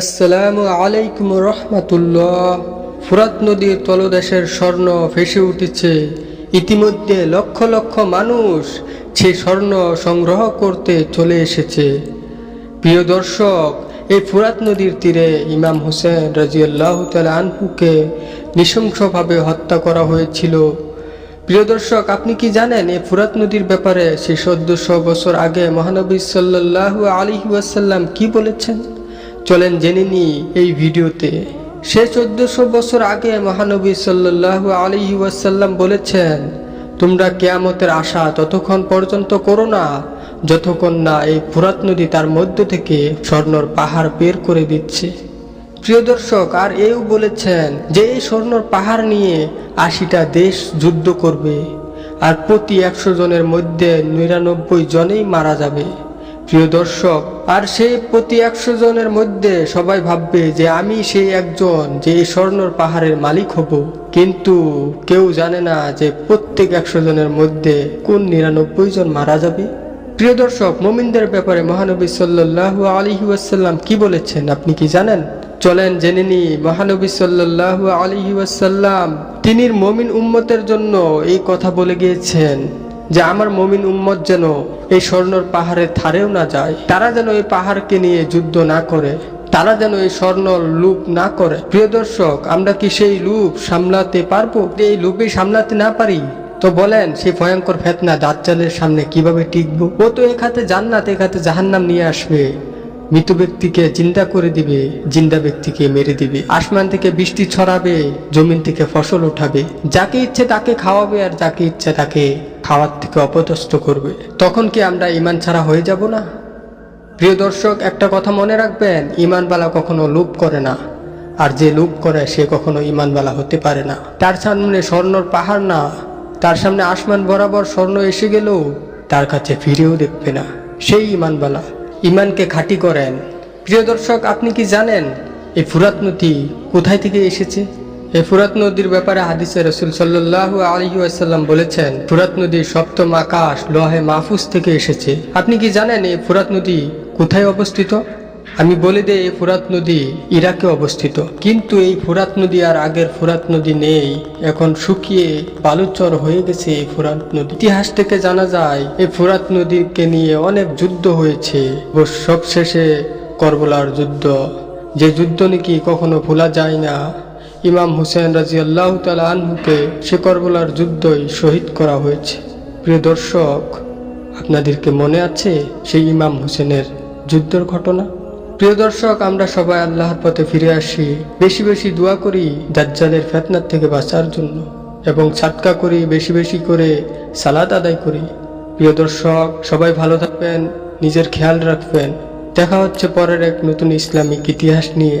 আসসালামু আলাইকুম রহমাতুল্লাহ। ফুরাত নদীর তলদেশের স্বর্ণ ভেসে উঠেছে। ইতিমধ্যে লক্ষ লক্ষ মানুষ সে স্বর্ণ সংগ্রহ করতে চলে এসেছে। প্রিয় দর্শক, এই ফুরাত নদীর তীরে ইমাম হোসেন রাজিয়াল্লাহ তাল আনহুকে নৃশংসভাবে হত্যা করা হয়েছিল। প্রিয় দর্শক, আপনি কি জানেন এই ফুরাত নদীর ব্যাপারে সে চোদ্দশো বছর আগে মহানবী সাল্লাহ আলী ওয়াসাল্লাম কি বলেছেন? চলেন জেনে নি এই ভিডিওতে। সে চোদ্দশো বছর আগে মহানবী সাল্লাহ আলী ওয়াসাল্লাম বলেছেন, তোমরা কেয়ামতের আশা ততক্ষণ পর্যন্ত করো না, যতক্ষণ না এই ফুরাত নদী তার মধ্য থেকে স্বর্ণর পাহাড় বের করে দিচ্ছে। প্রিয় দর্শক, আর এও বলেছেন যে এই স্বর্ণর পাহাড় নিয়ে আশিটা দেশ যুদ্ধ করবে, আর প্রতি একশো জনের মধ্যে নিরানব্বই জনেই মারা যাবে। প্রিয় দর্শক, আর সেই প্রতি একশো জনের মধ্যে সবাই ভাববে যে আমি সেই একজন যে স্বর্ণর পাহাড়ের মালিক হব। কিন্তু কেউ জানে না যে প্রত্যেক একশো জনের মধ্যে কোন নিরানব্বই জন মারা যাবে। প্রিয় দর্শক, মোমিনদের ব্যাপারে মহানবী সাল্লাহ আলহি ওয়াসাল্লাম কি বলেছেন আপনি কি জানেন? চলেন জেনে নি মহানবী সাল্লাহ আলহি ওয়াসাল্লাম তিনি মমিন উম্মতের জন্য এই কথা বলে গিয়েছেন। যে আমার মমিন উম্মত যেন এই স্বর্ণর পাহাড়ের ধারেও না যায়, তারা যেন এই পাহাড়কে নিয়ে যুদ্ধ না করে, তারা যেন এই স্বর্ণ লুপ না করে। প্রিয় দর্শক, আমরা কি সেই লুপ সামলাতে পারব? এই লুপে সামলাতে না পারি, তো বলেন সেই ভয়ঙ্কর ফেতনা দাজ্জালের সামনে কীভাবে টিকবো? ও তো এক হাতে জান্নাত, এক হাতে জাহান্নাম নিয়ে আসবে। মৃত ব্যক্তিকে জিন্দা করে দিবে, জিন্দা ব্যক্তিকে মেরে দিবে। আসমান থেকে বৃষ্টি ছড়াবে, জমিন থেকে ফসল উঠাবে। যাকে ইচ্ছে তাকে খাওয়াবে আর যাকে ইচ্ছে তাকে খাওয়ার থেকে অপদস্থ করবে। তখন কি আমরা ইমান ছাড়া হয়ে যাব না? প্রিয় দর্শক, একটা কথা মনে রাখবেন ইমানবালা কখনো লোভ করে না। আর যে লোভ করে, সে কখনো ইমানবালা হতে পারে না। তার সামনে স্বর্ণর পাহাড় না। তার সামনে আসমান বরাবর স্বর্ণ এসে গেলেও তার কাছে ফিরেও দেখবে না। সেই ইমানবালা ইমানকে খাঁটি করেন। প্রিয় দর্শক, আপনি কি জানেন, এই ফুরাত নদী কোথায় থেকে এসেছে? এই ফুরাত নদীর ব্যাপারে হাদিসে রসুল সাল্লাহ আলহি আসাল্লাম বলেছেন, ফুরাত নদী সপ্তম আকাশ লোহে মাহফুজ থেকে এসেছে। আপনি কি জানেন এই ফুরাত নদী কোথায় অবস্থিত? আমি বলে দেই, এই ফুরাত নদী ইরাকে অবস্থিত। কিন্তু এই ফুরাত নদী আর আগের ফুরাত নদী নেই। এখন শুকিয়ে বালুচর হয়ে গেছে এই ফুরাত নদী। ইতিহাস থেকে জানা যায়, এই ফুরাত নদীকে নিয়ে অনেক যুদ্ধ হয়েছে। সবশেষে করবলার যুদ্ধ। যে যুদ্ধ নাকি কখনো ভোলা যায় না ইমাম হুসেন রাজি আল্লাহ তালা আনহুকে সে করবলার যুদ্ধই শহীদ করা হয়েছে। প্রিয় দর্শক, আপনাদেরকে মনে আছে সেই ইমাম হোসেনের যুদ্ধের ঘটনা? প্রিয় দর্শক, আমরা সবাই আল্লাহর পথে ফিরে আসি। বেশি বেশি দোয়া করি দাজ্জালের ফেতনার থেকে বাঁচার জন্য এবং ছাটকা করি, বেশি বেশি করে সালাদ আদায় করি। প্রিয় দর্শক, সবাই ভালো থাকবেন, নিজের খেয়াল রাখবেন। দেখা হচ্ছে পরের এক নতুন ইসলামিক ইতিহাস নিয়ে।